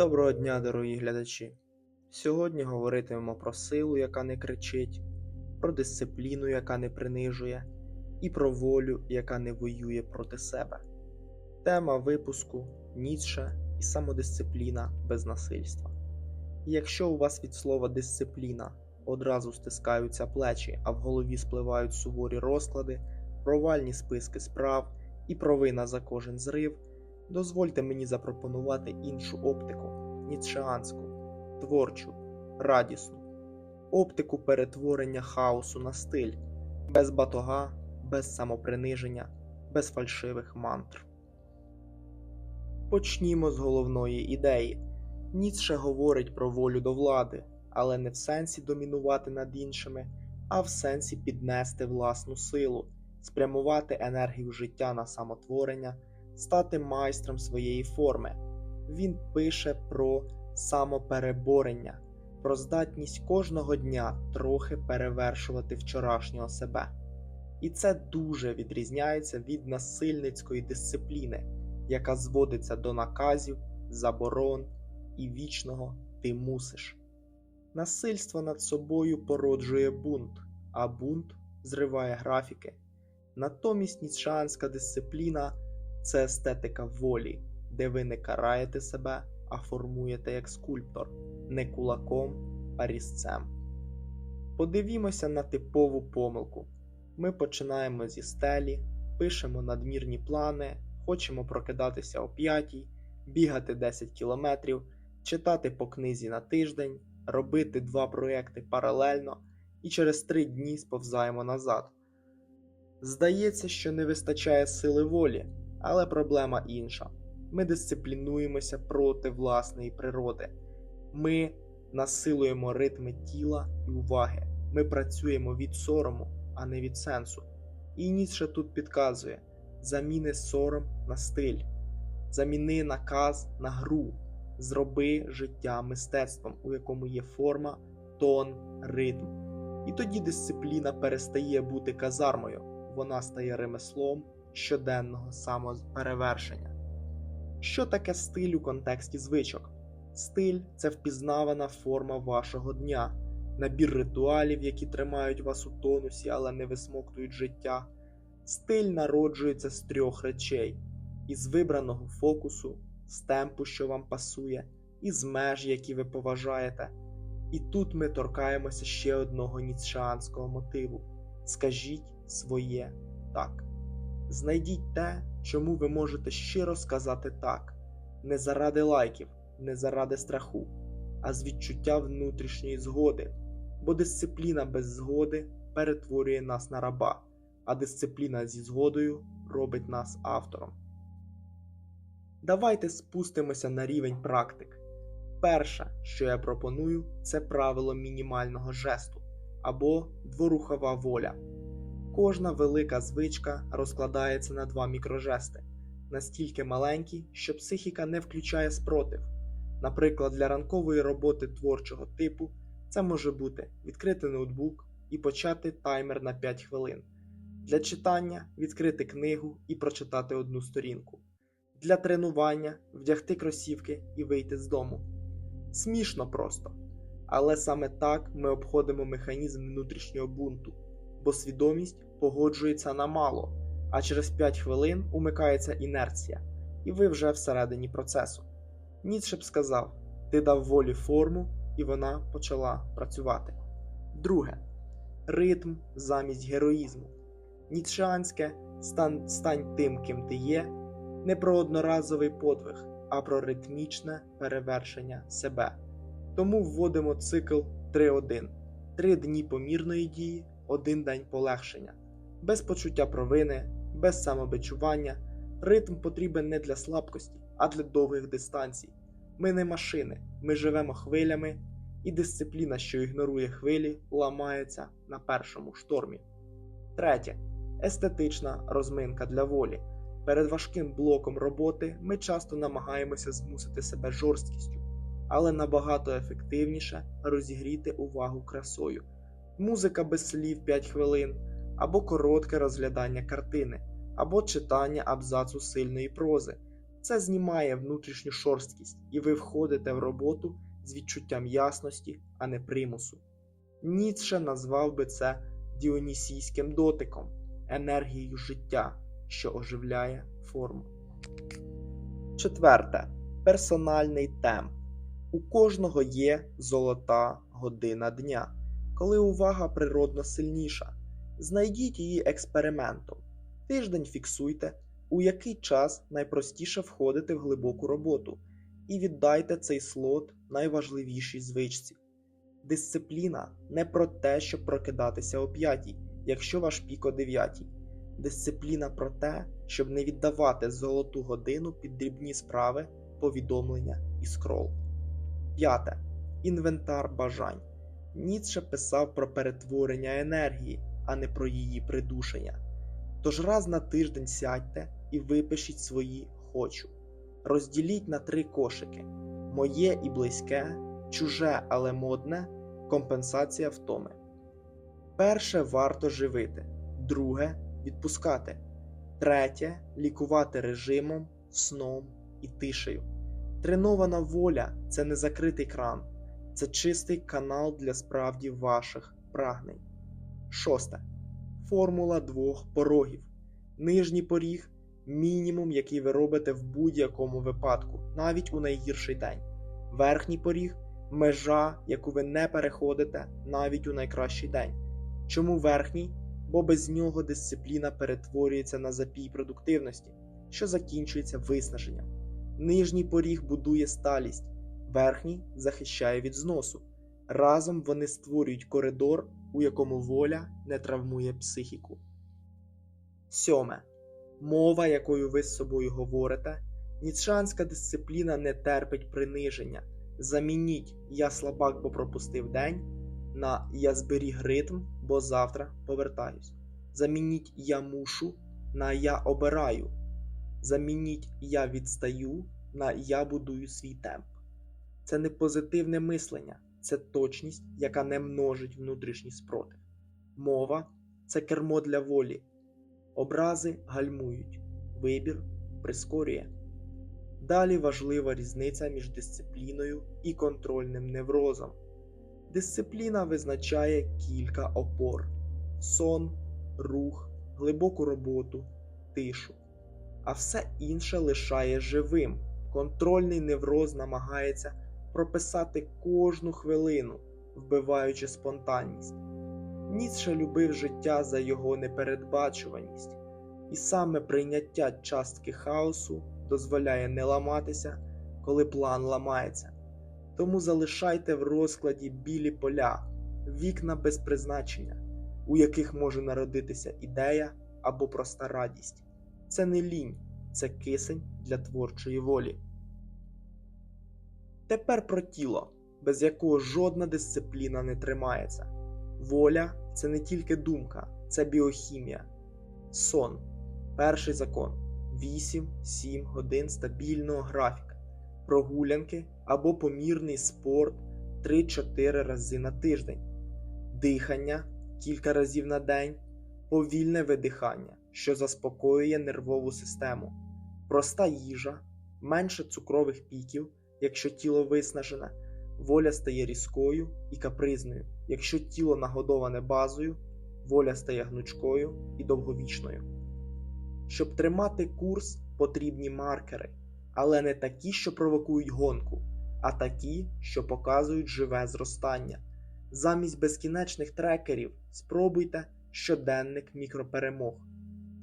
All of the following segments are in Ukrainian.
Доброго дня, дорогі глядачі! Сьогодні говоритимемо про силу, яка не кричить, про дисципліну, яка не принижує, і про волю, яка не воює проти себе. Тема випуску Ніцше і самодисципліна без насильства. Якщо у вас від слова дисципліна одразу стискаються плечі, а в голові спливають суворі розклади, провальні списки справ і провина за кожен зрив, дозвольте мені запропонувати іншу оптику ніцшеанську, творчу, радісну, оптику перетворення хаосу на стиль, без батога, без самоприниження, без фальшивих мантр. Почнімо з головної ідеї. Ніцше говорить про волю до влади, але не в сенсі домінувати над іншими, а в сенсі піднести власну силу, спрямувати енергію життя на самотворення, стати майстром своєї форми. Він пише про самопереборення, про здатність кожного дня трохи перевершувати вчорашнього себе. І це дуже відрізняється від насильницької дисципліни, яка зводиться до наказів, заборон і вічного ти мусиш. Насильство над собою породжує бунт, а бунт зриває графіки. Натомість ніцшанська дисципліна це естетика волі, де ви не караєте себе, а формуєте як скульптор, не кулаком, а різцем. Подивімося на типову помилку. Ми починаємо зі стелі, пишемо надмірні плани, хочемо прокидатися о 5, бігати 10 кілометрів, читати по книзі на тиждень, робити два проекти паралельно і через 3 дні сповзаємо назад. Здається, що не вистачає сили волі, але проблема інша. Ми дисциплінуємося проти власної природи. Ми насилуємо ритми тіла і уваги. Ми працюємо від сорому, а не від сенсу. І Ніцше тут підказує: заміни сором на стиль, заміни наказ на гру, зроби життя мистецтвом, у якому є форма, тон, ритм. І тоді дисципліна перестає бути казармою, вона стає ремеслом щоденного самоперевершення. Що таке стиль у контексті звичок? Стиль це впізнавана форма вашого дня, набір ритуалів, які тримають вас у тонусі, але не висмоктують життя. Стиль народжується з трьох речей: із вибраного фокусу, з темпу, що вам пасує, і з меж, які ви поважаєте. І тут ми торкаємося ще одного ніцшеанського мотиву: скажіть своє так. Знайдіть те, чому ви можете щиро сказати так, не заради лайків, не заради страху, а з відчуття внутрішньої згоди, бо дисципліна без згоди перетворює нас на раба, а дисципліна зі згодою робить нас автором. Давайте спустимося на рівень практик. Перше, що я пропоную, це правило мінімального жесту або дворухова воля. Кожна велика звичка розкладається на два мікрожести, настільки маленькі, що психіка не включає спротив. Наприклад, для ранкової роботи творчого типу це може бути відкрити ноутбук і почати таймер на 5 хвилин. Для читання відкрити книгу і прочитати одну сторінку. Для тренування вдягти кросівки і вийти з дому. Смішно просто. Але саме так ми обходимо механізм внутрішнього бунту бо свідомість погоджується на мало, а через 5 хвилин умикається інерція, і ви вже всередині процесу. Ніцше б сказав: ти дав волі форму, і вона почала працювати. Друге ритм замість героїзму. Ніцшеанське стань, стань тим, ким ти є, не про одноразовий подвиг, а про ритмічне перевершення себе. Тому вводимо цикл 3.1. Три дні помірної дії, один день полегшення, без почуття провини, без самобичування. Ритм потрібен не для слабкості, а для довгих дистанцій. Ми не машини, ми живемо хвилями, і дисципліна, що ігнорує хвилі, ламається на першому штормі. Третє естетична розминка для волі. Перед важким блоком роботи ми часто намагаємося змусити себе жорсткістю, але набагато ефективніше розігріти увагу красою музика без слів 5 хвилин, або коротке розглядання картини, або читання абзацу сильної прози. Це знімає внутрішню шорсткість, і ви входите в роботу з відчуттям ясності, а не примусу. Ніцше назвав би це діонісійським дотиком, енергією життя, що оживляє форму. Четверте. Персональний темп. У кожного є золота година дня, коли увага природно сильніша. Знайдіть її експериментом. Тиждень фіксуйте, у який час найпростіше входити в глибоку роботу, і віддайте цей слот найважливішій звичці. Дисципліна не про те, щоб прокидатися о п'ятій, якщо ваш пік о дев'ятій. Дисципліна про те, щоб не віддавати золоту годину під дрібні справи, повідомлення і скрол. П'яте. Інвентар бажань. Ніцше писав про перетворення енергії, а не про її придушення. Тож раз на тиждень сядьте і випишіть свої хочу. Розділіть на три кошики: моє і близьке, чуже, але модне, компенсація втоми. Перше варто живити, друге відпускати, третє лікувати режимом, сном і тишею. Тренована воля це не закритий кран, це чистий канал для справді ваших прагнень. Шосте. Формула двох порогів. Нижній поріг мінімум, який ви робите в будь-якому випадку, навіть у найгірший день. Верхній поріг межа, яку ви не переходите навіть у найкращий день. Чому верхній? Бо без нього дисципліна перетворюється на запій продуктивності, що закінчується виснаженням. Нижній поріг будує сталість, верхній захищає від зносу. Разом вони створюють коридор, у якому воля не травмує психіку. Сьоме. Мова, якою ви з собою говорите, ніцшанська дисципліна не терпить приниження. Замініть я слабак, бо пропустив день на я зберіг ритм, бо завтра повертаюсь. Замініть я мушу на я обираю. Замініть я відстаю на я будую свій темп. Це не позитивне мислення, це точність, яка не множить внутрішній спротив. Мова це кермо для волі. Образи гальмують, вибір прискорює. Далі важлива різниця між дисципліною і контрольним неврозом. Дисципліна визначає кілька опор: сон, рух, глибоку роботу, тишу. А все інше лишає живим. Контрольний невроз намагається прописати кожну хвилину, вбиваючи спонтанність. Ніцше любив життя за його непередбачуваність, і саме прийняття частки хаосу дозволяє не ламатися, коли план ламається. Тому залишайте в розкладі білі поля, вікна без призначення, у яких може народитися ідея або проста радість. Це не лінь, це кисень для творчої волі. Тепер про тіло, без якого жодна дисципліна не тримається. Воля це не тільки думка, це біохімія. Сон. Перший закон 8-7 годин стабільного графіка, прогулянки або помірний спорт 3-4 рази на тиждень, дихання кілька разів на день, повільне видихання, що заспокоює нервову систему, проста їжа, менше цукрових піків, якщо тіло виснажене, воля стає різкою і капризною. Якщо тіло нагодоване базою, воля стає гнучкою і довговічною. Щоб тримати курс, потрібні маркери, але не такі, що провокують гонку, а такі, що показують живе зростання. Замість безкінечних трекерів спробуйте щоденник мікроперемог.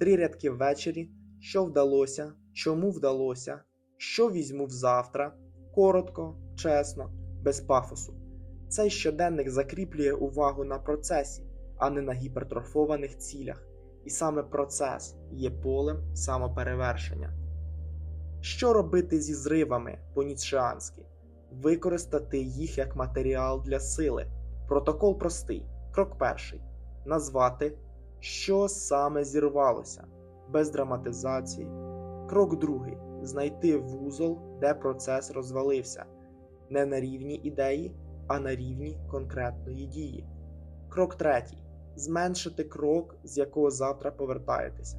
Три рядки ввечері, що вдалося, чому вдалося, що візьму завтра, коротко, чесно, без пафосу. Цей щоденник закріплює увагу на процесі, а не на гіпертрофованих цілях, і саме процес є полем самоперевершення. Що робити зі зривами по-ніцшеанськи? Використати їх як матеріал для сили. Протокол простий. Крок перший. Назвати, що саме зірвалося, без драматизації. Крок другий. Знайти вузол, де процес розвалився, не на рівні ідеї, а на рівні конкретної дії. Крок третій. Зменшити крок, з якого завтра повертаєтеся,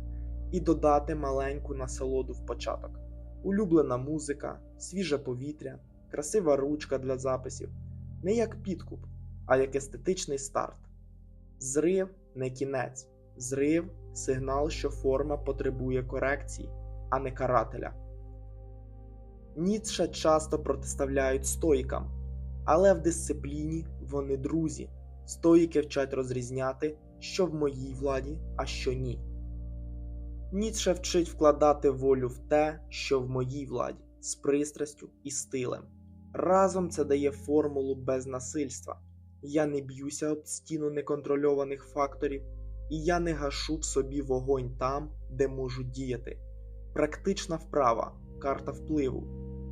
і додати маленьку насолоду в початок. улюблена музика, свіже повітря, красива ручка для записів не як підкуп, а як естетичний старт. Зрив не кінець, зрив сигнал, що форма потребує корекції, а не карателя. Ніцше часто протиставляють стоїкам, але в дисципліні вони друзі. Стоїки вчать розрізняти, що в моїй владі, а що ні. Ніцше вчить вкладати волю в те, що в моїй владі, з пристрастю і стилем. Разом це дає формулу без насильства. Я не б'юся об стіну неконтрольованих факторів, і я не гашу в собі вогонь там, де можу діяти. Практична вправа, карта впливу.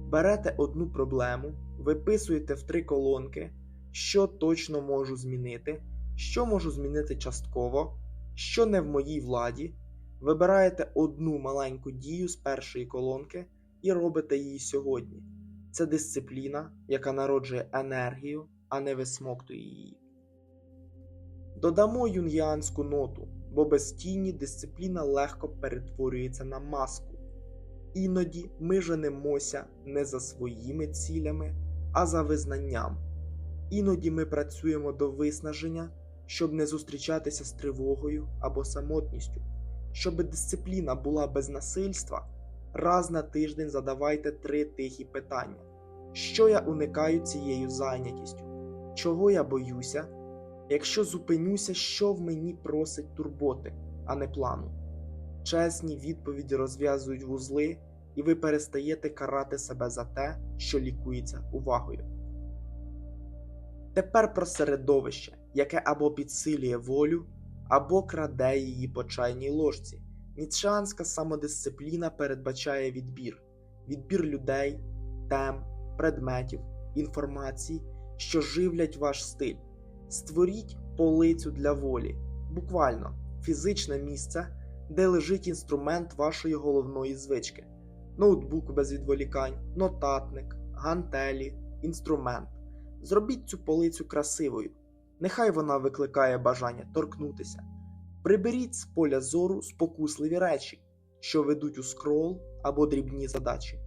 Берете одну проблему, виписуєте в три колонки, що точно можу змінити, що можу змінити частково, що не в моїй владі. Вибираєте одну маленьку дію з першої колонки і робите її сьогодні. Це дисципліна, яка народжує енергію, а не висмоктує її. Додамо юнгіанську ноту, бо без тіні дисципліна легко перетворюється на маску. Іноді ми женемося не за своїми цілями, а за визнанням. Іноді ми працюємо до виснаження, щоб не зустрічатися з тривогою або самотністю. Щоб дисципліна була без насильства, раз на тиждень задавайте три тихі питання: що я уникаю цією зайнятістю? Чого я боюся? Якщо зупинюся, що в мені просить турботи, а не плану? Чесні відповіді розв'язують вузли, і ви перестаєте карати себе за те, що лікується увагою. Тепер про середовище, яке або підсилює волю, або краде її по чайній ложці. Ніцшеанська самодисципліна передбачає відбір, відбір людей, тем, предметів, інформації, що живлять ваш стиль. Створіть полицю для волі, буквально фізичне місце, де лежить інструмент вашої головної звички, ноутбук без відволікань, нотатник, гантелі, інструмент. Зробіть цю полицю красивою. Нехай вона викликає бажання торкнутися. Приберіть з поля зору спокусливі речі, що ведуть у скрол або дрібні задачі.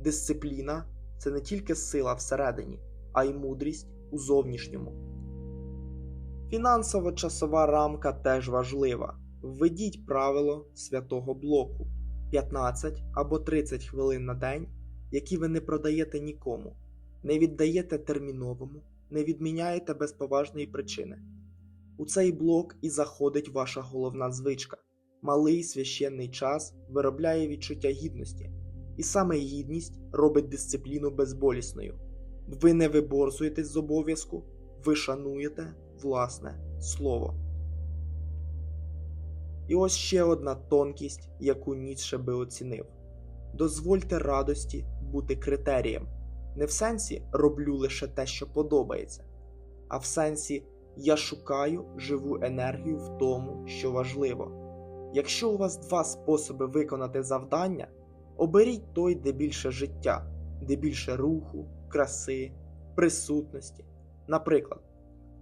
Дисципліна це не тільки сила всередині, а й мудрість у зовнішньому. Фінансово часова рамка теж важлива. Введіть правило святого блоку 15 або 30 хвилин на день, які ви не продаєте нікому, не віддаєте терміновому, не відміняєте без поважної причини. У цей блок і заходить ваша головна звичка. Малий священний час виробляє відчуття гідності, і саме гідність робить дисципліну безболісною. Ви не виборсуєтесь з обов'язку, ви шануєте власне слово. І ось ще одна тонкість, яку Ніцше би оцінив: дозвольте радості бути критерієм. Не в сенсі роблю лише те, що подобається, а в сенсі я шукаю живу енергію в тому, що важливо. Якщо у вас два способи виконати завдання, оберіть той, де більше життя, де більше руху, краси, присутності. Наприклад,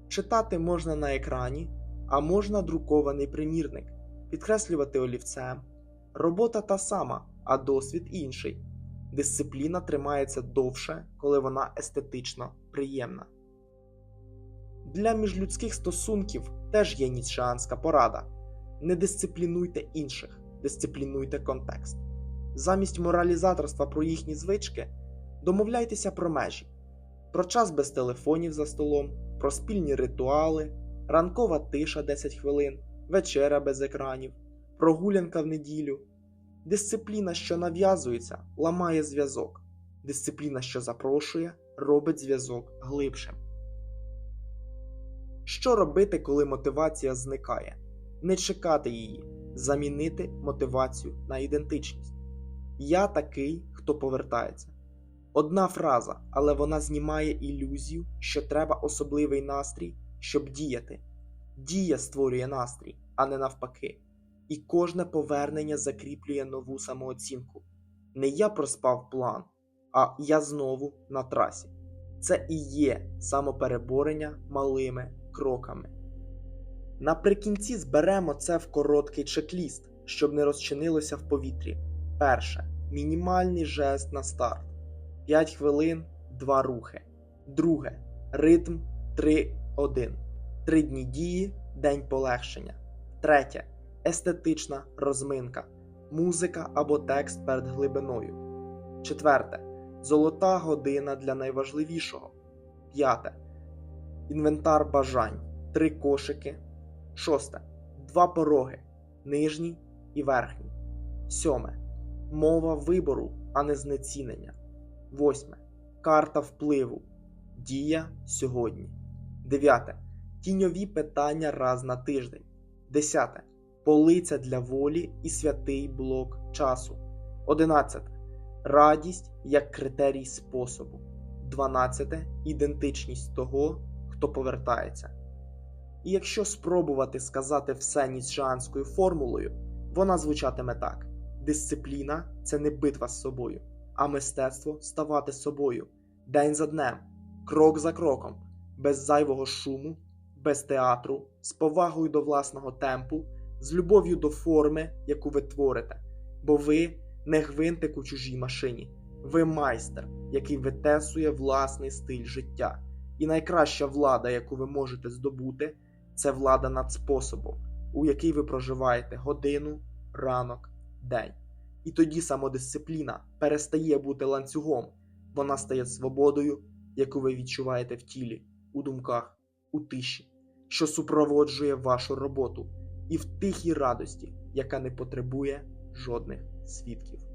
читати можна на екрані, а можна друкований примірник, підкреслювати олівцем. Робота та сама, а досвід інший. Дисципліна тримається довше, коли вона естетично приємна. Для міжлюдських стосунків теж є ніцшеанська порада: не дисциплінуйте інших, дисциплінуйте контекст. Замість моралізаторства про їхні звички домовляйтеся про межі, про час без телефонів за столом, про спільні ритуали, ранкова тиша 10 хвилин, вечеря без екранів, прогулянка в неділю. Дисципліна, що нав'язується, ламає зв'язок. Дисципліна, що запрошує, робить зв'язок глибшим. Що робити, коли мотивація зникає? Не чекати її, замінити мотивацію на ідентичність. Я такий, хто повертається. Одна фраза, але вона знімає ілюзію, що треба особливий настрій, щоб діяти. Дія створює настрій, а не навпаки. І кожне повернення закріплює нову самооцінку. Не я проспав план, а я знову на трасі. Це і є самопереборення малими кроками. Наприкінці зберемо це в короткий чек-ліст, щоб не розчинилося в повітрі. Перше. мінімальний жест на старт. 5 хвилин, 2 рухи. Друге. Ритм 3-1. 3 дні дії, день полегшення. Третє. Естетична розминка. Музика або текст перед глибиною. Четверте. Золота година для найважливішого. П'яте. Інвентар бажань. Три кошики. Шосте. Два пороги. Нижній і верхній. Сьоме. Мова вибору, а не знецінення. Восьме. Карта впливу. Дія сьогодні. Дев'яте. Тіньові питання раз на тиждень. Десяте. Полиця для волі і святий блок часу. Одинадцяте. Радість як критерій способу. Дванадцяте. Ідентичність того, хто повертається. І якщо спробувати сказати все ніцшеанською формулою, вона звучатиме так: дисципліна це не битва з собою, а мистецтво ставати собою день за днем, крок за кроком, без зайвого шуму, без театру, з повагою до власного темпу, з любов'ю до форми, яку ви творите. Бо ви не гвинтик у чужій машині, ви майстер, який витесує власний стиль життя. І найкраща влада, яку ви можете здобути, це влада над способом, у який ви проживаєте годину, ранок, день. І тоді самодисципліна перестає бути ланцюгом, вона стає свободою, яку ви відчуваєте в тілі, у думках, у тиші, що супроводжує вашу роботу, і в тихій радості, яка не потребує жодних свідків.